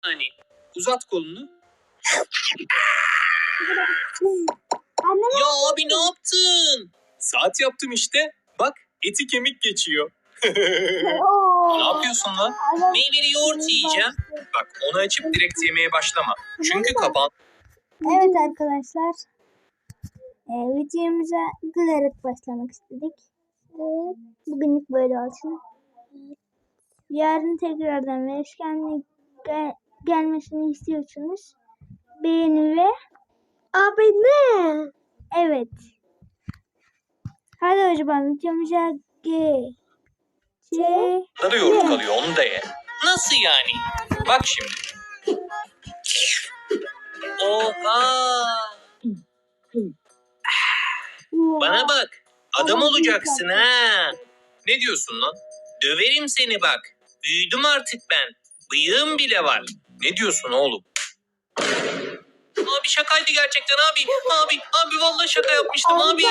Hani uzat kolunu. Ya abi ne yaptın? Saat yaptım işte. Bak eti kemik geçiyor. Ne yapıyorsun lan? Meyveli yoğurt yiyeceğim. Bak onu açıp direkt yemeye başlama. Çünkü kapan. Evet arkadaşlar. Ee, videomuza gülerek başlamak istedik. Evet. Bugünlük böyle olsun. Yarın tekrardan gel- gelmesini istiyorsunuz. Beğeni ve abone. Evet. Hadi o zaman videomuza geçelim. Da yoğurt kalıyor onu da ye. Nasıl yani? Bak şimdi. Oha! Bana bak. Adam olacaksın ha. Ne diyorsun lan? Döverim seni bak. Büyüdüm artık ben. Bıyığım bile var. Ne diyorsun oğlum? Abi şakaydı gerçekten abi. Abi, abi vallahi şaka yapmıştım abi.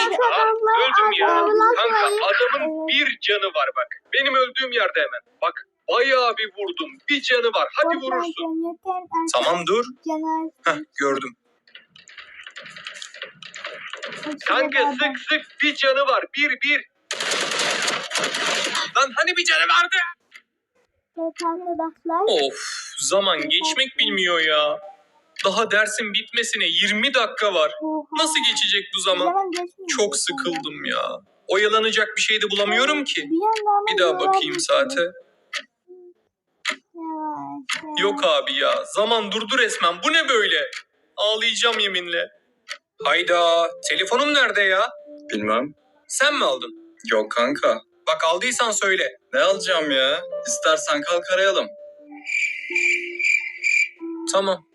Öldüm ya. Kanka adamın bir canı var bak. Benim öldüğüm yerde hemen. Bak bayağı bir vurdum. Bir canı var. Hadi vurursun. Tamam dur. Heh, gördüm. Kanka sık sık bir canı var. Bir bir. Lan hani bir canı vardı? Of zaman geçmek bilmiyor ya. Daha dersin bitmesine 20 dakika var. Nasıl geçecek bu zaman? Çok sıkıldım ya. Oyalanacak bir şey de bulamıyorum ki. Bir daha bakayım saate. Yok abi ya. Zaman durdu resmen. Bu ne böyle? Ağlayacağım yeminle. Hayda. Telefonum nerede ya? Bilmem. Sen mi aldın? Yok kanka. Bak aldıysan söyle. Ne alacağım ya? İstersen kalk arayalım. Tamam.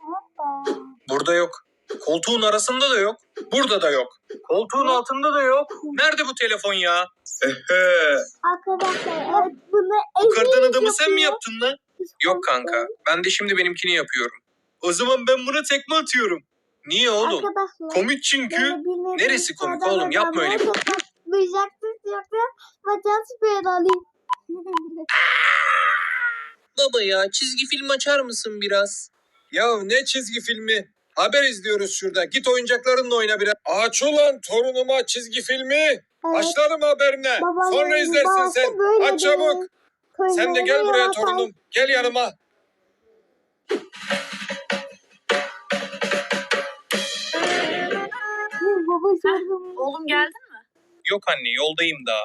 Burada yok. Koltuğun arasında da yok. Burada da yok. Koltuğun altında da yok. Nerede bu telefon ya? Ehe. Arkadaşlar evet bunu Bu kardan adamı sen mi yaptın lan? Yok kanka. Ben de şimdi benimkini yapıyorum. O zaman ben buna tekme atıyorum. Niye oğlum? Arkadaşlar. Komik çünkü. Neresi komik oğlum? Yapma öyle. adamları Tokatlayacaksınız yapıyor. Bacağınız böyle alayım. Baba ya çizgi film açar mısın biraz? Ya ne çizgi filmi? Haber izliyoruz şurada. Git oyuncaklarınla oyna biraz. Aç ulan torunuma çizgi filmi. Evet. Başlarım haberine. Babaannemin Sonra izlersin babası sen. böyle Aç çabuk. Sen de gel buraya yapar. torunum. Gel yanıma. Baba sordum. Oğlum geldin mi? Yok anne yoldayım daha.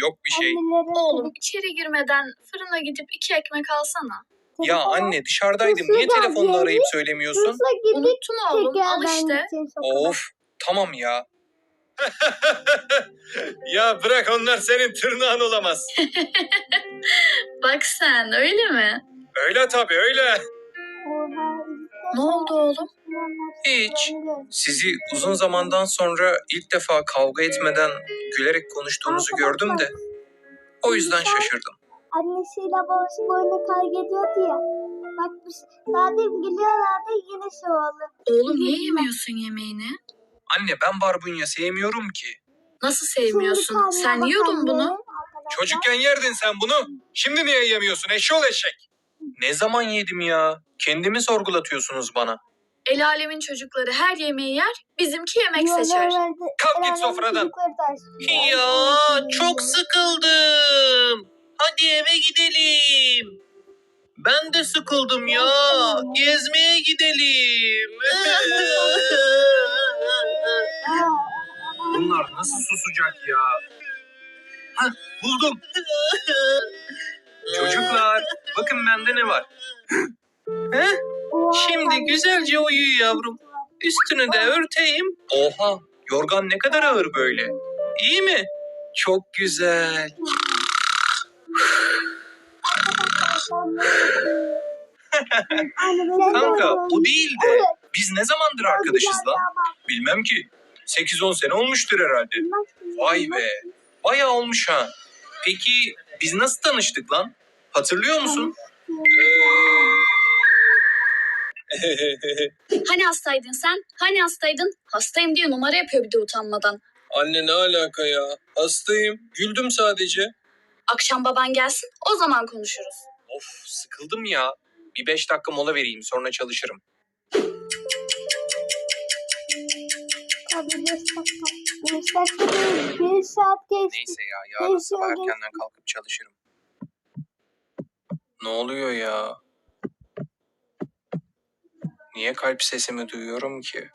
Yok bir şey. Annelere Oğlum içeri girmeden fırına gidip iki ekmek alsana. Ya anne dışarıdaydım. Niye telefonla geldi. arayıp söylemiyorsun? Hırsla gidip Unuttum oğlum al tekrardan işte. gideceğiz okula. Of tamam ya. Ya bırak onlar senin tırnağın olamaz. Bak sen öyle mi? öyle tabii öyle. Oha, Ne oldu oğlum? Hiç. Sizi uzun zamandan sonra ilk defa kavga etmeden gülerek konuştuğunuzu gördüm de o yüzden şaşırdım. Annesiyle babası böyle kavga ediyordu ya. Bak zaten gülüyorlardı yine şey oldu. Oğlum niye yemiyorsun yemeğini? Anne ben barbunya sevmiyorum ki. Nasıl sevmiyorsun? Sen yiyordun bunu. Çocukken yerdin sen bunu. Şimdi niye yemiyorsun eşol eşek? Ne zaman yedim ya? Kendimi sorgulatıyorsunuz bana. El alemin çocukları her yemeği yer, bizimki yemek seçer. Kalk git sofradan. Ya çok sıkıldım. Hadi eve gidelim. Ben de sıkıldım ya. Gezmeye gidelim. Bunlar nasıl susacak ya? Hah buldum. Çocuklar bakın bende ne var. Heh, şimdi güzelce uyu yavrum. Üstünü de örteyim. Oha yorgan ne kadar ağır böyle. İyi mi? Çok güzel. Kanka o değil de biz ne zamandır arkadaşız lan? Bilmem ki. 8-10 sene olmuştur herhalde. Vay be. Bayağı olmuş ha. Peki biz nasıl tanıştık lan? Hatırlıyor musun? Hani hastaydın sen? Hani hastaydın? Hastayım diye numara yapıyor bir de utanmadan. Anne ne alaka ya? Hastayım. Güldüm sadece. Akşam baban gelsin o zaman konuşuruz. of sıkıldım ya. Bir beş dakika mola vereyim sonra çalışırım. Bir saat geçti. Neyse ya yarın Neyse, sabah erkenden kalkıp çalışırım. Ne oluyor ya? Niye kalp sesimi duyuyorum ki?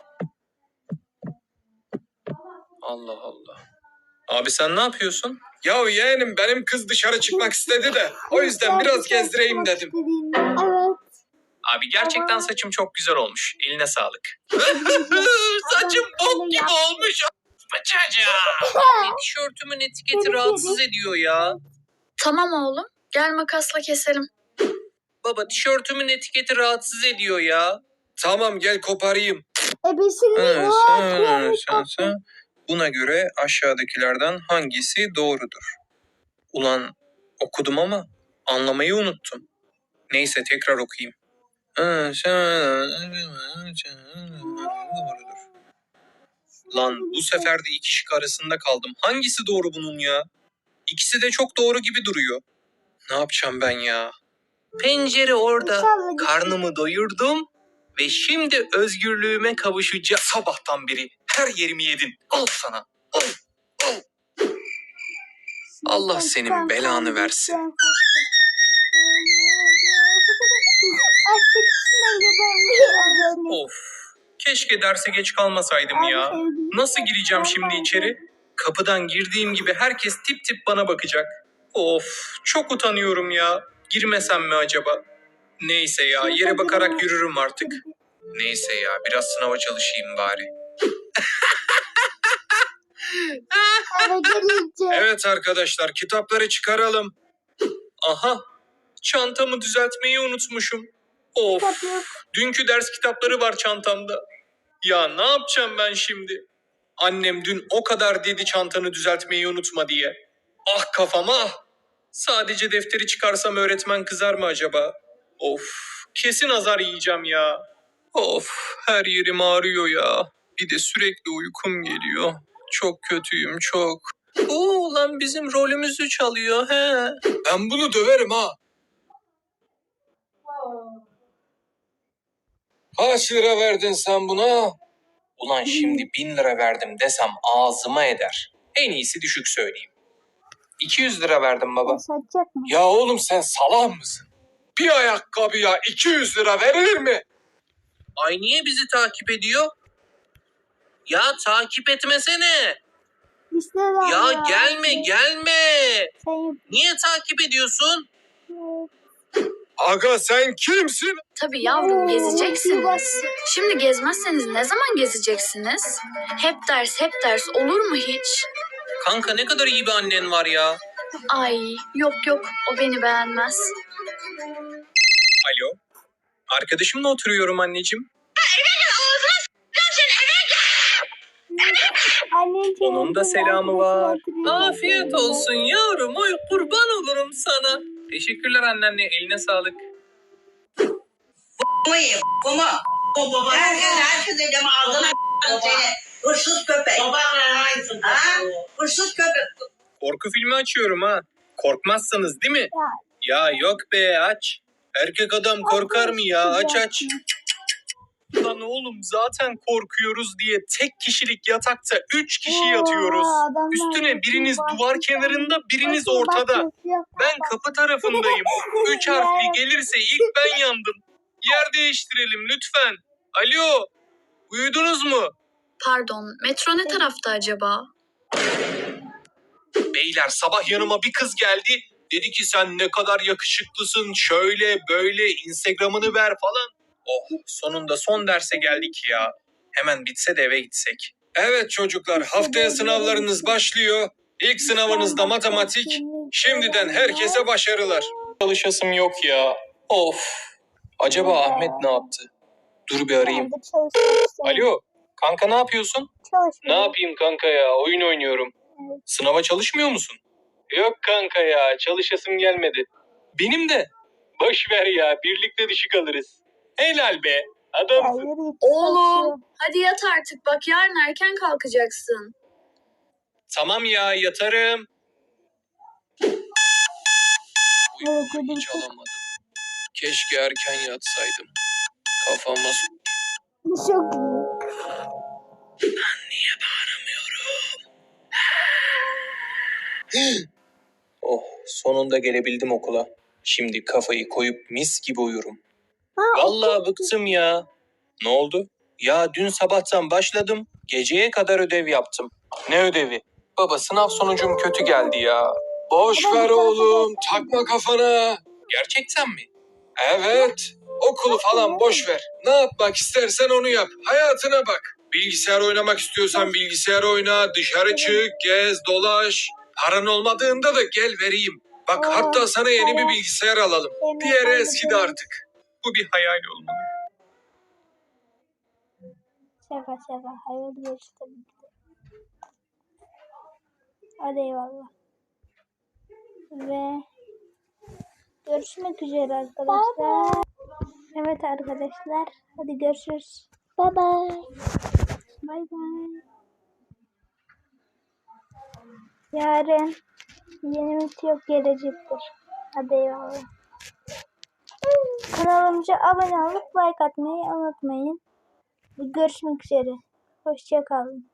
Allah Allah. Abi sen ne yapıyorsun? Ya yeğenim benim kız dışarı çıkmak istedi de o yüzden biraz gezdireyim dedim. Evet. Abi gerçekten saçım çok güzel olmuş. Eline sağlık. Saçım bok gibi olmuş. Bıçaca. Tişörtümün etiketi rahatsız ediyor ya. Tamam oğlum. Gel makasla keselim. Baba tişörtümün etiketi rahatsız ediyor ya. Tamam gel koparayım. E Evet, o. Buna göre aşağıdakilerden hangisi doğrudur? Ulan okudum ama anlamayı unuttum. Neyse tekrar okuyayım. Doğrudur. Lan bu sefer de iki şık arasında kaldım. Hangisi doğru bunun ya? İkisi de çok doğru gibi duruyor. Ne yapacağım ben ya? Pencere orada. Karnımı doyurdum ve şimdi özgürlüğüme kavuşacağım. Sabahtan beri her yerimi yedin. Al sana. Al. Al. Allah senin belanı versin. Of. Keşke derse geç kalmasaydım ya. Nasıl gireceğim şimdi içeri? Kapıdan girdiğim gibi herkes tip tip bana bakacak. Of, çok utanıyorum ya. Girmesem mi acaba? Neyse ya, yere bakarak yürürüm artık. Neyse ya, biraz sınava çalışayım bari. Evet arkadaşlar, kitapları çıkaralım. Aha, çantamı düzeltmeyi unutmuşum. Of, dünkü ders kitapları var çantamda. Ya ne yapacağım ben şimdi? Annem dün o kadar dedi çantanı düzeltmeyi unutma diye. Ah kafama ah. Sadece defteri çıkarsam öğretmen kızar mı acaba? Of, kesin azar yiyeceğim ya. Of, her yerim ağrıyor ya. Bir de sürekli uykum geliyor. Çok kötüyüm çok. Oo lan bizim rolümüzü çalıyor he. Ben bunu döverim ha. Kaç lira verdin sen buna? Ulan şimdi bin lira verdim desem ağzıma eder. En iyisi düşük söyleyeyim. 200 lira verdim baba. Satacak mı? Ya oğlum sen salak mısın? Bir ayakkabıya 200 lira verilir mi? Ay niye bizi takip ediyor? Ya takip etmesene. İşte var Ya gelme gelme. Sen Niye takip ediyorsun? Aga sen kimsin? Tabii yavrum gezeceksiniz. Şimdi gezmezseniz ne zaman gezeceksiniz? Hep ders hep ders olur mu hiç? Kanka ne kadar iyi bir annen var ya. Ay yok yok o beni beğenmez. Alo. Arkadaşımla oturuyorum anneciğim. Annen Onun da selamı var. Afiyet olsun yavrum. Oy kurban olurum sana. Teşekkürler anneanne. Eline sağlık. Babayı, baba. Baba. Herkes herkes elime ağzına seni. Hırsız köpek. Baba Ha? Hırsız köpek. Korku filmi açıyorum ha. Korkmazsanız değil mi? Ya yok be aç. Erkek adam korkar mı ya? Aç aç. Lan oğlum zaten korkuyoruz diye tek kişilik yatakta üç kişi yatıyoruz. Üstüne biriniz duvar kenarında biriniz ortada. Ben kapı tarafındayım. Üç harfli gelirse ilk ben yandım. Yer değiştirelim lütfen. Alo. Uyudunuz mu? Pardon metro ne tarafta acaba? Beyler sabah yanıma bir kız geldi. Dedi ki sen ne kadar yakışıklısın şöyle böyle Instagram'ını ver falan. Oh sonunda son derse geldik ya. Hemen bitse de eve gitsek. Evet çocuklar haftaya sınavlarınız başlıyor. İlk sınavınız da matematik. Şimdiden herkese başarılar. Çalışasım yok ya. Of. Acaba Ahmet ne yaptı? Dur bir arayayım. Alo. Kanka ne yapıyorsun? Çalışmıyorum. yapayım kanka ya? Oyun oynuyorum. Sınava çalışmıyor musun? Yok kanka ya. Çalışasım gelmedi. Benim de. Boş ver ya. Birlikte düşük alırız. Helal be. Adam. Hayır, hiç Oğlum hadi yat artık bak yarın erken kalkacaksın. Tamam ya yatarım. Evet, Uykuyu hiç alamadım. Keşke erken yatsaydım. Kafama s- Çok iyi. Oh sonunda gelebildim okula. Şimdi kafayı koyup mis gibi uyurum. Ha, Vallahi bıktım ya. Ne oldu? Ya dün sabahtan başladım. Geceye kadar ödev yaptım. Ne ödevi? Baba sınav sonucum kötü geldi ya. Boş ver oğlum. Takma kafana. Gerçekten mi? Evet. Okulu falan boş ver. Ne yapmak istersen onu yap. Hayatına bak. Bilgisayar oynamak istiyorsan bilgisayar oyna. Dışarı çık, gez, dolaş. Paran olmadığında da gel vereyim. Bak hatta sana yeni bir bilgisayar alalım. Diğeri eskidi artık. Bu bir hayal olmalı. Şaka şaka. Tabii ki de. Hadi eyvallah. Ve görüşmek üzere arkadaşlar. Evet arkadaşlar. Hadi görüşürüz. Bye bye. Bye bye. Yarın yeni video gelecektir. Hadi eyvallah. Kanalımıza abone olup like atmayı unutmayın. Görüşmek üzere. Hoşçakalın.